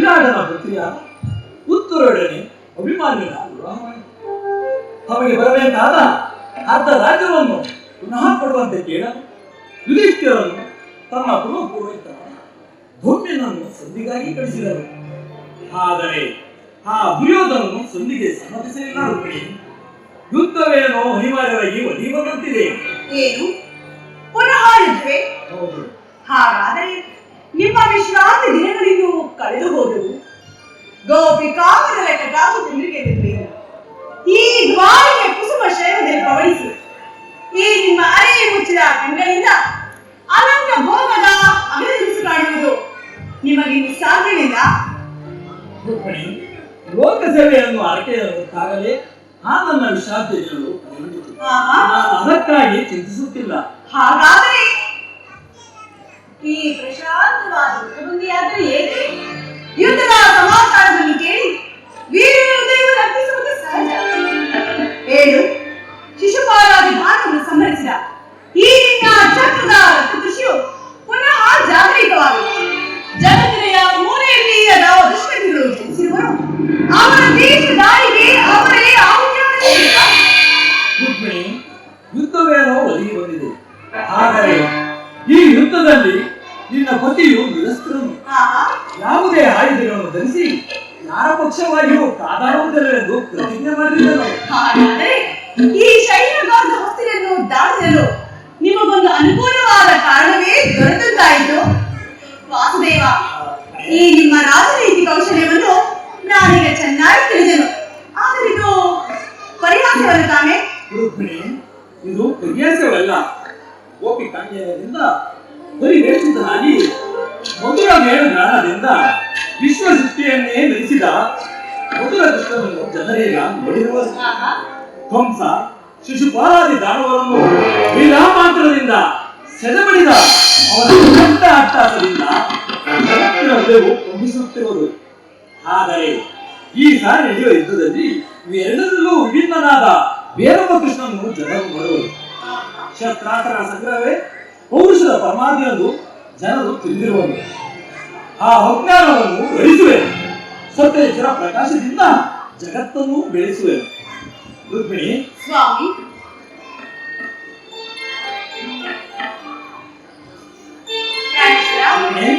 ವಿರಾಟನ ಪುತ್ರಿಯ ಉತ್ತರೊಡನೆ ಅಭಿಮಾನ್ಯನ ವಿವಾಹ ತಮಗೆ ಬರಬೇಕಾದ ಅರ್ಧ ರಾಜ್ಯವನ್ನು ಪುನಃ ಕೊಡುವಂತೆ ಕೇಳಲು ಯುಧಿಷ್ಠಿರನ್ನು ತನ್ನ ಪುನಃ ಪುರೋಹಿತ ಭೂಮಿಯನ್ನು ಸಂಧಿಗಾಗಿ ಕಳಿಸಿದರು ಆದರೆ ಆ ದುರ್ಯೋಧನನು ಸಂಧಿಗೆ ಸಮ್ಮತಿಸಲಿಲ್ಲ ರುಕ್ಮಿಣಿ ಯುದ್ಧವೇನೋ ಅನಿವಾರ್ಯವಾಗಿ ಒಲಿ ಬಂದಂತಿದೆ ಏನು? ಪುನಃ ಯುದ್ಧವೇ? ಹೌದು. ಹಾಗಾದರೆ ನಿಮ್ಮ ವಿಶ್ರಾಂತಿ ದಿನಗಳಿಗೂ ಕಳೆದು ಹೋದವು. ಗೋಪಿಕಾಮರ ಲೆಕ್ಕ ಕಾಸು ತಿಂದಿಗೆ ಈ ದ್ವಾರಿಗೆ ಕುಸುಮ ಶೈವದಲ್ಲಿ ಪವಡಿಸಿ ಈ ನಿಮ್ಮ ಅರೆ ಮುಚ್ಚಿದ ಕಣ್ಗಳಿಂದ ಅನಂತ ಭೋಗದ ಅಭಿವೃದ್ಧಿ ಕಾಣುವುದು. ನಿಮಗೆ ಸಾಧ್ಯವಿಲ್ಲ ಲೋಕಸಭೆಯನ್ನು ಲೋಕ ಸೇವೆಯನ್ನು ಆ ನನ್ನ. ನಾನು ಅದಕ್ಕಾಗಿ ಚಿಂತಿಸುತ್ತಿಲ್ಲ. ಹಾಗಾದರೆ ಈ ಪ್ರಶಾಂತವಾದ ಮುಖಬಂದಿಯಾದರೆ ಏಕೆ? ಯುದ್ಧದ ಸಮಾಚಾರದಲ್ಲಿ ಕೇಳಿ ವೀರ ಹೃದಯವನ್ನು ರಕ್ಷಿಸುವುದು ಸಹಜ. ಏಳು ದಾಟಲು ನಿಮಗೊಂದು ಅನುಕೂಲವಾದ ಕಾರಣವೇ ದೊರೆತಂತಾಯಿತು. ವಾಸುದೇವ ಈ ನಿಮ್ಮ ರಾಜನೀತಿ ಕೌಶಲ್ಯವನ್ನು ನಾನೀಗ ಚೆನ್ನಾಗಿ ತಿಳಿದೆನು. ಆದರೆ ಇದು ಪರಿಹಾಸವಲ್ಲ ತಾನೆ? ಇದು ಪರಿಹಾಸವಲ್ಲ ಗೋಪಿ ಕಾಂಗ್ಯದಿಂದ ಪರಿವೇಷಿತನಾಗಿ ಮಧುರ ಮೇಳು ಜ್ಞಾನದಿಂದ ವಿಶ್ವ ಸೃಷ್ಟಿಯನ್ನೇ ನಡೆಸಿದ ಮಧುರ ಕೃಷ್ಣವನ್ನು ಜನರೇಗ ನೋಡಿರುವ. ಕಂಸ ಶಿಶುಪಾಲಾದಿ ದಾನವರನ್ನು ವಿರಾಮಾಂತರದಿಂದ ಸೆದಬಡಿದ ಅವನ ಅನಂತ ಅಟ್ಟಾಸದಿಂದ ಹೃದಯವು ಕಂಬಿಸುತ್ತಿರುವುದು ಆದರೆ ಈ ಸಾರಿ ನಡೆಯುವ ಯುದ್ಧದಲ್ಲಿ ಇವೆರಡರಲ್ಲೂ ವಿಭಿನ್ನನಾದ ಬೇರೊಬ್ಬ ಕೃಷ್ಣನನ್ನು ಜನರು ಬರುವುದು ಶಸ್ತ್ರಾಸ್ತ್ರ ಸಂಗ್ರಹವೇ ಪೌರುಷದ ಪರಮಾದಿಯೆಂದು ಜನರು ತಿಳಿದಿರುವರು. ಆ ಅಜ್ಞಾನವನ್ನು ಅಳಿಸುವೆ ಸತ್ಯೇಶ್ವರ ಪ್ರಕಾಶದಿಂದ ಜಗತ್ತನ್ನು ಬೆಳೆಸುವೆ ರುಕ್ಮಿಣಿ ಸ್ವಾಮಿ ಪ್ರಾಣೇಶ್ವರ, ರುಕ್ಮಿಣಿ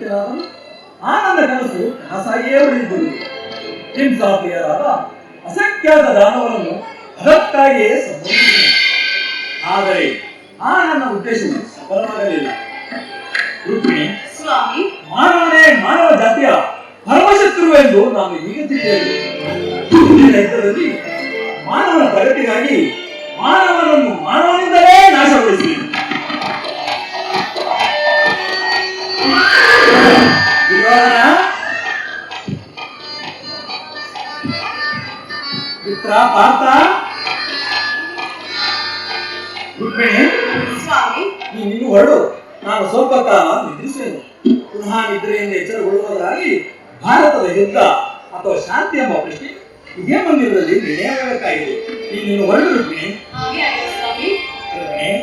ಮದನಪದಲ್ಲಿ ಆ ಆನಂದ ಕನಸು ಕನಸಾಗಿಯೇ ಉಳಿದು ಹಿಂಸಾಪ್ರಿಯರಾದ ಅಸಂಖ್ಯಾತ ದಾನವರನ್ನು ಅದಕ್ಕಾಗಿಯೇ ಸಂಭವಿಸಿದೆ. ಆದರೆ ಆ ನನ್ನ ಉದ್ದೇಶವು ಸಫಲವಾಗಲಿಲ್ಲ. ರುಕ್ಮಿಣಿ ಸ್ವಾಮಿ. ಮಾನವನೇ ಮಾನವ ಜಾತಿಯ ಪರಮಶತ್ರು ಎಂದು ನಾನು ಈಗ ತಿಳಿದಿದ್ದೇನೆ ಮಾನವನ ಪ್ರಗತಿಗಾಗಿ ಮಾನವನನ್ನು ಮಾನವನಿಂದಲೇ ನಾಶಗೊಳಿಸಿದೆ. ಮಿತ್ರ ಪಾರ್ಥ? ರುಕ್ಮಿಣಿ ಸ್ವಾಮಿ. ನೀನು ಹೊರಡು. ನಾನು ಸ್ವಲ್ಪ ಕಾಲ ನಿದ್ರಿಸುವೆನು. ಪುನಃ ನಿದ್ರೆಯಿಂದ ಎಚ್ಚರಗೊಳ್ಳುವುದಾಗಿ ಭಾರತದ ಯುದ್ಧ ಅಥವಾ ಶಾಂತಿ ಎಂಬ ಪ್ರಶ್ನೆ ಇದೇ ಮಂದಿರದಲ್ಲಿ ನಿರ್ಣಯವಾಗಬೇಕಾಗಿದೆ ನೀನು ಹೊರಡು ರುಕ್ಮಿಣಿ. ರುಕ್ಮಿಣಿ